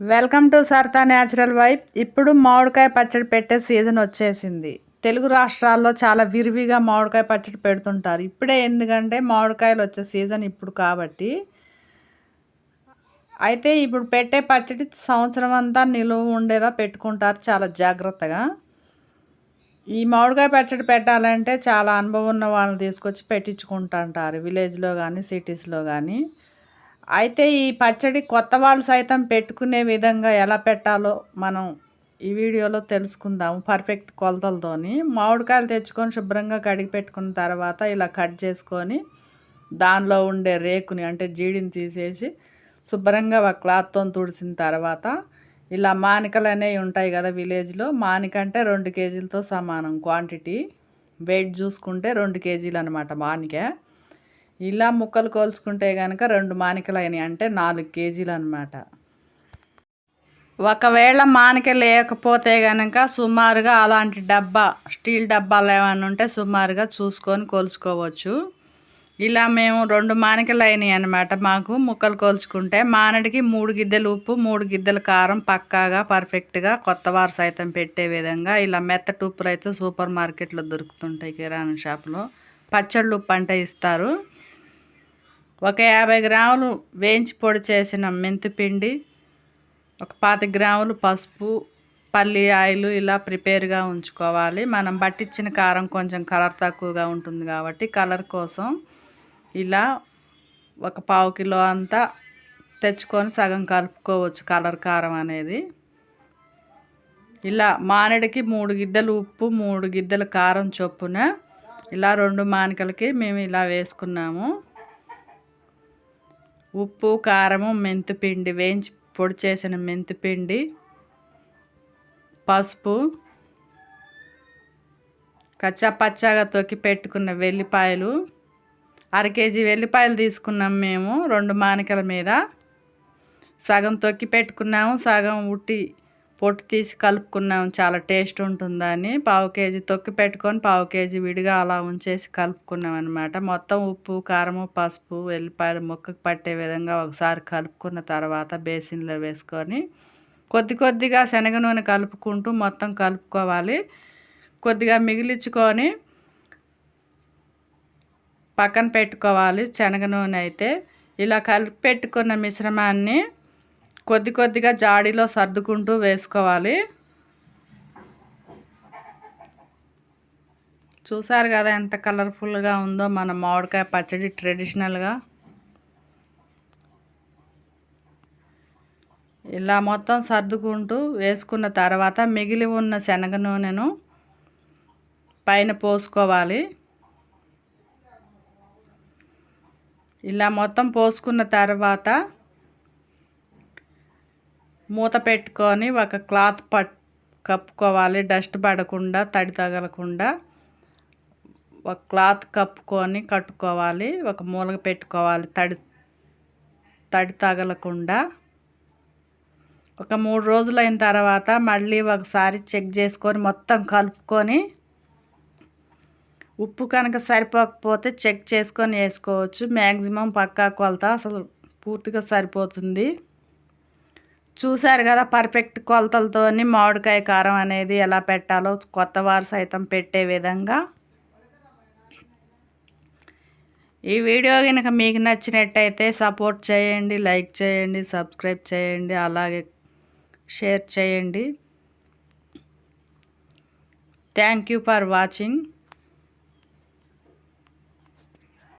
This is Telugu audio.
వెల్కమ్ టు సర్తా న్యాచురల్ వైఫ్ ఇప్పుడు మామిడికాయ పచ్చడి పెట్టే సీజన్ వచ్చేసింది. తెలుగు రాష్ట్రాల్లో చాలా విరివిగా మామిడికాయ పచ్చడి పెడుతుంటారు. ఇప్పుడే ఎందుకంటే మామిడికాయలు వచ్చే సీజన్ ఇప్పుడు కాబట్టి. అయితే ఇప్పుడు పెట్టే పచ్చడి సంవత్సరం అంతా నిలువ ఉండేలా పెట్టుకుంటారు చాలా జాగ్రత్తగా. ఈ మామిడికాయ పచ్చడి పెట్టాలంటే చాలా అనుభవం ఉన్న వాళ్ళని తీసుకొచ్చి పెట్టించుకుంటుంటారు విలేజ్లో కానీ సిటీస్లో కానీ. అయితే ఈ పచ్చడి కొత్త వాళ్ళు సైతం పెట్టుకునే విధంగా ఎలా పెట్టాలో మనం ఈ వీడియోలో తెలుసుకుందాము. పర్ఫెక్ట్ కొలతలతోని. మామిడికాయలు తెచ్చుకొని శుభ్రంగా కడిగి పెట్టుకున్న తర్వాత ఇలా కట్ చేసుకొని దానిలో ఉండే రేకుని అంటే జీడిని తీసేసి శుభ్రంగా ఒక క్లాత్తో తుడిసిన తర్వాత ఇలా మానికలు అనేవి ఉంటాయి కదా విలేజ్లో. మానిక అంటే రెండు కేజీలతో సమానం. క్వాంటిటీ వెయిట్ చూసుకుంటే రెండు కేజీలు అనమాట మానిక. ఇలా ముక్కలు కోల్చుకుంటే కనుక రెండు మానికలు అయినాయి అంటే నాలుగు కేజీలు అనమాట ఒకవేళ మానిక లేకపోతే కనుక సుమారుగా అలాంటి డబ్బా స్టీల్ డబ్బాలు ఏమైనా ఉంటే సుమారుగా చూసుకొని కోల్చుకోవచ్చు. ఇలా మేము రెండు మానికలు అయినాయి అనమాట మాకు ముక్కలు కోల్చుకుంటే మానడికి మూడు గిద్దెలు ఉప్పు మూడు గిద్దెల కారం పక్కాగా పర్ఫెక్ట్గా కొత్త వారు సైతం పెట్టే విధంగా ఇలా మెత్తటి ఉప్పులు అయితే సూపర్ మార్కెట్లో దొరుకుతుంటాయి కిరాణా షాప్లో. పచ్చళ్ళు ఉప్పు అంటే ఇస్తారు. ఒక యాభై గ్రాములు వేయించి పొడి చేసిన మెంతిపిండి ఒక పాతి గ్రాములు పసుపు పల్లి ఆయిల్ ఇలా ప్రిపేర్గా ఉంచుకోవాలి. మనం పట్టించిన కారం కొంచెం కలర్ తక్కువగా ఉంటుంది కాబట్టి కలర్ కోసం ఇలా ఒక పావు కిలో అంతా తెచ్చుకొని సగం కలుపుకోవచ్చు కలర్ కారం అనేది. ఇలా మానడికి మూడు గిద్దలు ఉప్పు మూడు గిద్దలు కారం చొప్పున ఇలా రెండు మానికలకి మేము ఇలా వేసుకున్నాము. ఉప్పు కారము మెంతిపిండి వేయించి పొడి చేసిన మెంతిపిండి పసుపు కచ్చా పచ్చాగా తొక్కి పెట్టుకున్న వెల్లిపాయలు అర కేజీ వెల్లిపాయలు తీసుకున్నాం మేము రెండు మానికల మీద. సగం తొక్కి పెట్టుకున్నాము సగం ఉట్టి పొట్టు తీసి కలుపుకున్నాం చాలా టేస్ట్ ఉంటుందని. పావు కేజీ తొక్కి పెట్టుకొని పావు కేజీ విడిగా అలా ఉంచేసి కలుపుకున్నాం అనమాట మొత్తం ఉప్పు కారము పసుపు వెల్లిపాయలు ముక్కకు పట్టే విధంగా ఒకసారి కలుపుకున్న తర్వాత బేసిన్లో వేసుకొని కొద్ది కొద్దిగా శనగ నూనె కలుపుకుంటూ మొత్తం కలుపుకోవాలి. కొద్దిగా మిగిలించుకొని పక్కన పెట్టుకోవాలి శనగ నూనె అయితే. ఇలా కలిపి పెట్టుకున్న మిశ్రమాన్ని కొద్ది కొద్దిగా జాడీలో సర్దుకుంటూ వేసుకోవాలి. చూసారు కదా ఎంత కలర్ఫుల్గా ఉందో మన మామిడికాయ పచ్చడి ట్రెడిషనల్గా. ఇలా మొత్తం సర్దుకుంటూ వేసుకున్న తర్వాత మిగిలి ఉన్న శనగ నూనెను పైన పోసుకోవాలి. ఇలా మొత్తం పోసుకున్న తర్వాత మూత పెట్టుకొని ఒక క్లాత్ పట్ కప్పుకోవాలి. డస్ట్ పడకుండా తడి తగలకుండా ఒక క్లాత్ కప్పుకొని కట్టుకోవాలి. ఒక మూలగ పెట్టుకోవాలి. తడి తడి తగలకుండా. ఒక మూడు రోజులు అయిన తర్వాత మళ్ళీ ఒకసారి చెక్ చేసుకొని మొత్తం కలుపుకొని ఉప్పు కనుక సరిపోకపోతే చెక్ చేసుకొని వేసుకోవచ్చు. మ్యాక్సిమం పక్కా కొలత అసలు పూర్తిగా సరిపోతుంది. చూశారు కదా పర్ఫెక్ట్ కొలతలతోని మామిడికాయ కారం అనేది ఎలా పెట్టాలో కొత్త వారు సైతం పెట్టే విధంగా. ఈ వీడియో కనుక మీకు నచ్చినట్టయితే సపోర్ట్ చేయండి లైక్ చేయండి సబ్స్క్రైబ్ చేయండి అలాగే షేర్ చేయండి. Thank you for watching